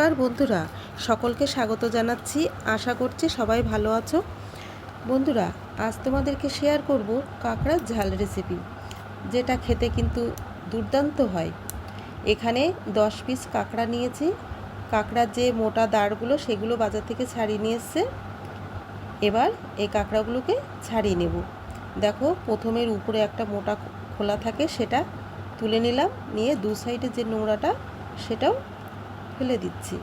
নমস্কার বন্ধুরা, সকলকে স্বাগত জানাচ্ছি। আশা করছি সবাই ভালো আছো। বন্ধুরা, আজ তোমাদেরকে শেয়ার করব কাঁকড়ার ঝাল রেসিপি যেটা খেতে কিন্তু দুর্দান্ত হয়। এখানে দশ পিস কাঁকড়া নিয়েছি। কাঁকড়ার যে মোটা দাঁড়গুলো, সেগুলো বাজার থেকে ছাড়িয়ে নিয়ে এসছে। এবার এই কাঁকড়াগুলোকে ছাড়িয়ে নেব। দেখো, প্রথমের উপরে একটা মোটা খোলা থাকে, সেটা তুলে নিলাম। নিয়ে দু সাইডে যে নোংরাটা সেটাও ফেলে দিচ্ছি।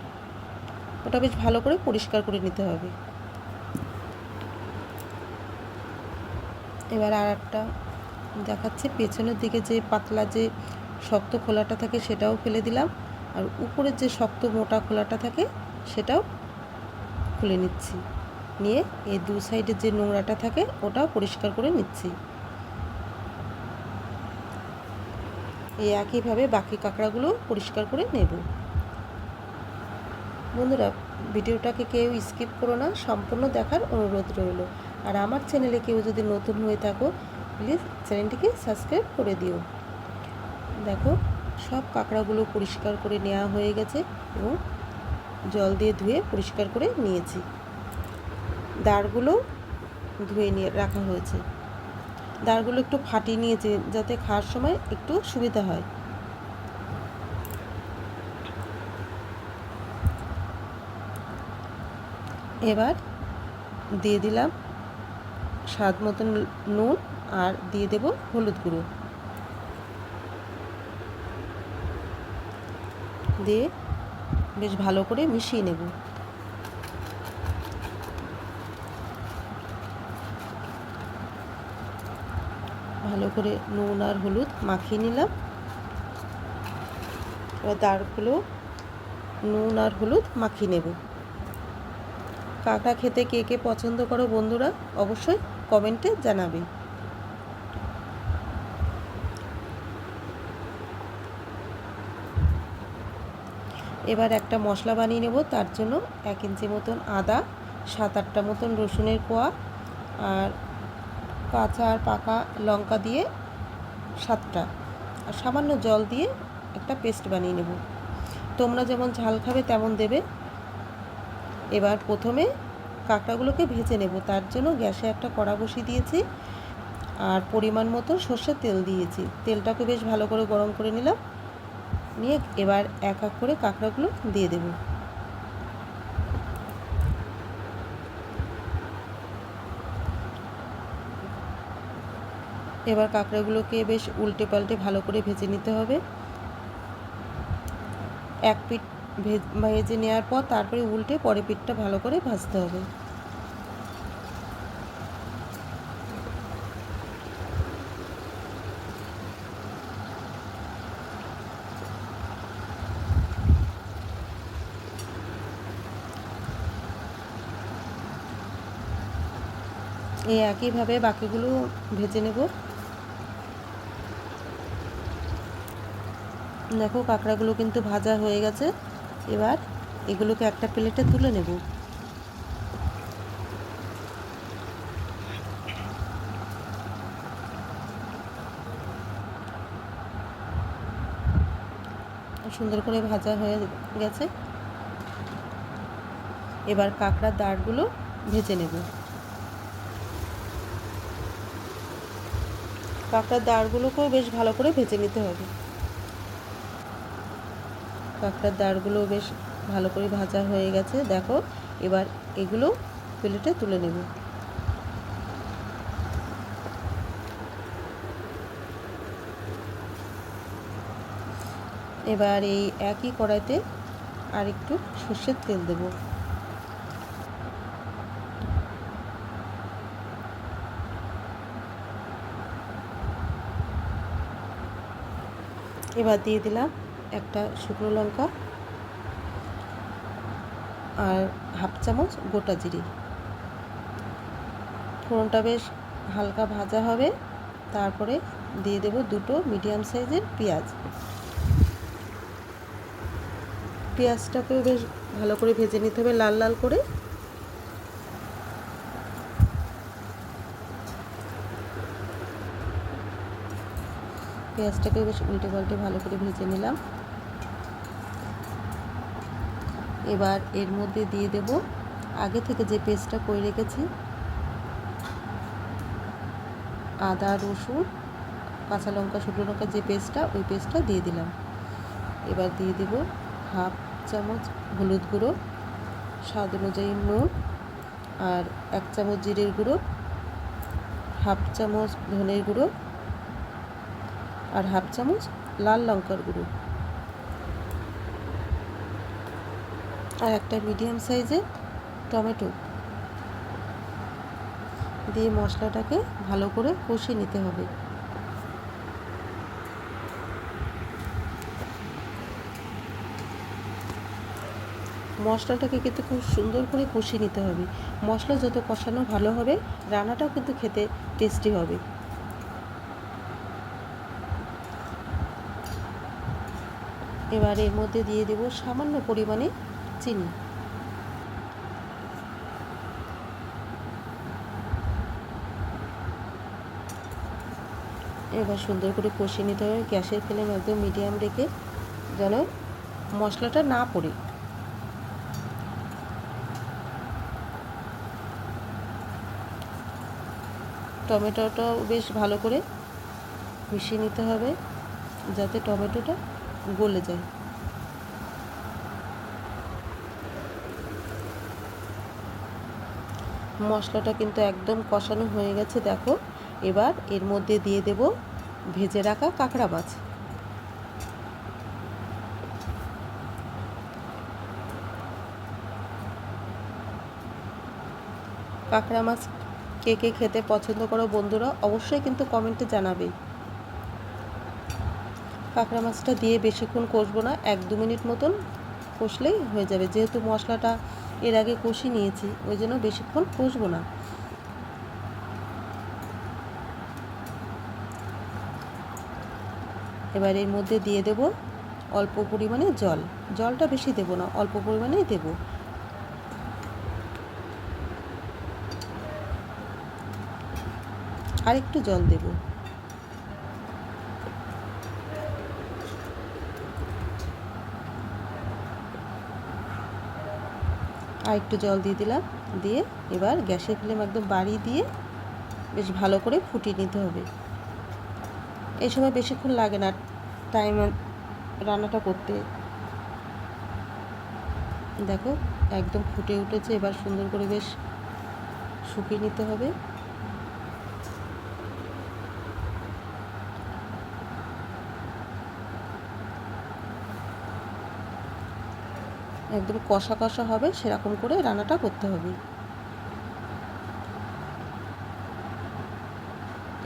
ওটা বেশ ভালো করে পরিষ্কার করে নিতে হবে। এবার আর একটা দেখাচ্ছে, পেছনের দিকে যে পাতলা যে শক্ত খোলাটা থাকে সেটাও ফেলে দিলাম। আর উপরের যে শক্ত মোটা খোলাটা থাকে সেটাও খুলে নিচ্ছি। নিয়ে এই দু সাইডের যে নোংরাটা থাকে ওটাও পরিষ্কার করে নিচ্ছি। এই একইভাবে বাকি কাঁকড়াগুলো পরিষ্কার করে নেব। বন্ধুরা, ভিডিওটাকে কেউ স্কিপ করো না, সম্পূর্ণ দেখার অনুরোধ রইল। আর আমার চ্যানেলে কেউ যদি নতুন হয়ে থাকো, প্লিজ চ্যানেলটিকে সাবস্ক্রাইব করে দিও। দেখো, সব কাঁকড়াগুলো পরিষ্কার করে নেওয়া হয়ে গেছে এবং জল দিয়ে ধুয়ে পরিষ্কার করে নিয়েছি। দাঁড়গুলো ধুয়ে নিয়ে রাখা হয়েছে। দাঁড়গুলো একটু ফাটিয়ে নিয়েছে, যাতে খাওয়ার সময় একটু সুবিধা হয়। এবার দিয়ে দিলাম স্বাদ মতন নুন আর দিয়ে দেব হলুদ গুঁড়ো। দিয়ে বেশ ভালো করে মিশিয়ে নেব। ভালো করে নুন আর হলুদ মাখিয়ে নিলাম। এবার দাঁড়গুলো নুন আর হলুদ মাখিয়ে নেব। কাঁকড়া খেতে কে কে পছন্দ করো বন্ধুরা, অবশ্যই কমেন্টে জানাবে। এবার একটা মশলা বানিয়ে নেব, তার জন্য এক ইঞ্চি মতন আদা, সাত আটটা মতন রসুনের কোয়া আর কাঁচা আর পাকা লঙ্কা দিয়ে সাতটা। আর সামান্য জল দিয়ে একটা পেস্ট বানিয়ে নেব। তোমরা যেমন ঝাল খাবে তেমন দেবে। এবার প্রথমে কাঁকড়াগুলোকে ভেজে নেব। তার জন্য গ্যাসে একটা কড়া বসিয়ে দিয়েছি আর পরিমাণ মতো সর্ষের তেল দিয়েছি। তেলটাকে বেশ ভালো করে গরম করে নিলাম। নিয়ে এবার এক এক করে কাঁকড়াগুলো দিয়ে দেব। এবার কাঁকড়াগুলোকে বেশ উল্টে পাল্টে ভালো করে ভেজে নিতে হবে। এক পিঠ ভেজে নেওয়ার পর তারপরে উল্টে পরে পিঠটা ভালো করে ভাজতে হবে। এই একইভাবে বাকিগুলো ভেজে নেব। দেখো কাঁকড়াগুলো কিন্তু ভাজা হয়ে গেছে। এবার এগুলোকে একটা প্লেটে তুলে নেব। সুন্দর করে ভাজা হয়ে গেছে। এবার কাঁকড়ার দাঁড়গুলো ভেজে নেব। কাঁকড়ার দাঁড়গুলোকেও বেশ ভালো করে ভেজে নিতে হবে। কাঁকড়ার দাঁড়গুলো বেশ ভালো করে ভাজা হয়ে গেছে। দেখো, এবার এগুলো প্লেটে তুলে নেব। এবার এই একই কড়াইতে আর একটু সর্ষের তেল দেব। এবার দিয়ে দিলাম একটা শুকনো লঙ্কা আর হাফ চামচ গোটা জিরে। ফোড়নটা বেশ হালকা ভাজা হবে। তারপরে দিয়ে দেব দুটো মিডিয়াম সাইজের পেঁয়াজ। পেঁয়াজটাকেও বেশ ভালো করে ভেজে নিতে হবে লাল লাল করে। পেঁয়াজটাকে বেশ উল্টে পাল্টে ভালো করে ভেজে নিলাম। এবার এর মধ্যে দিয়ে দেব আগে থেকে যে পেস্টটা করে রেখেছি, আদা, রসুন, কাঁচা লঙ্কা, শুকনো লঙ্কা যে পেস্টটা, ওই পেস্টটা দিয়ে দিলাম। এবার দিয়ে দেব হাফ চামচ হলুদ গুঁড়ো, স্বাদ অনুযায়ী নুন আর এক চামচ জিরের গুঁড়ো, হাফ চামচ ধনের গুঁড়ো আর হাফ চামচ লাল লঙ্কার গুঁড়ো। আর একটা মিডিয়াম সাইজের টমেটো। দিয়ে মশলাটাকে ভালো করে কষিয়ে নিতে হবে। মশলাটাকে কিন্তু খুব সুন্দর করে কষিয়ে নিতে হবে। মশলা যত কষানো ভালো হবে, রান্নাটাও কিন্তু খেতে টেস্টি হবে। এবার এর মধ্যে দিয়ে দেব সামান্য পরিমাণে চিনি। এবার সুন্দর করে কষিয়ে নিতে হবে, গ্যাসের ফ্লেম একদম মিডিয়াম রেখে যেন মশলাটা না পড়ে। টমেটোটাও বেশ ভালো করে মিশিয়ে নিতে হবে, যাতে টমেটোটা গলে যায়। মশলাটা কিন্তু একদম কষানো হয়ে গেছে, দেখো। এবার এর মধ্যে দিয়ে দেব ভেজে রাখা কাঁকড়া মাছ। কাঁকড়া মাছ কে কে খেতে পছন্দ করো বন্ধুরা, অবশ্যই কিন্তু কমেন্টে জানাবে। কাঁকড়া মাছটা দিয়ে বেশিক্ষণ কষবো না, এক দু মিনিট মতন কষলেই হয়ে যাবে। যেহেতু মশলাটা এর আগে কষি নিয়েছি, ওই জন্য বেশিক্ষণ কষবো না। এবার এর মধ্যে দিয়ে দেব অল্প পরিমাণে জল। জলটা বেশি দেব না, অল্প পরিমাণেই দেব। আর একটু জল দেব। আর একটু জল দিয়ে দিলাম। দিয়ে এবার গ্যাসের ফ্লেম একদম বাড়িয়ে দিয়ে বেশ ভালো করে ফুটিয়ে নিতে হবে। এই সময় বেশিক্ষণ লাগে না টাইম রান্নাটা করতে। দেখো, একদম ফুটে উঠেছে। এবার সুন্দর করে বেশ শুকিয়ে নিতে হবে। একদম কষা কষা হবে, সেরকম করে রান্নাটা করতে হবে।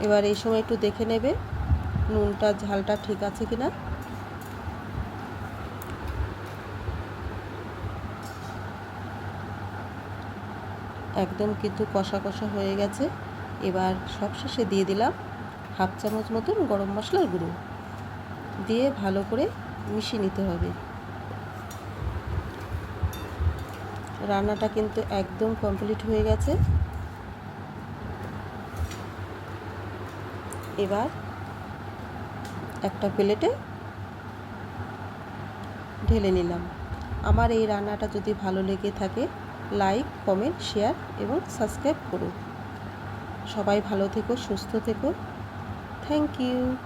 এবার এই সময় একটু দেখে নেবে নুনটা, ঝালটা ঠিক আছে কি না একদম কিন্তু কষা কষা হয়ে গেছে। এবার সবশেষে দিয়ে দিলাম হাফ চামচ মতন গরম মশলার গুঁড়ো। দিয়ে ভালো করে মিশিয়ে নিতে হবে। রান্নাটা কিন্তু একদম কমপ্লিট হয়ে গেছে। এবার একটা প্লেটে ঢেলে নিলাম। আমার এই রান্নাটা যদি ভালো লেগে থাকে, লাইক, কমেন্ট, শেয়ার এবং সাবস্ক্রাইব করুন। সবাই ভালো থেকো, সুস্থ থেকো। Thank you.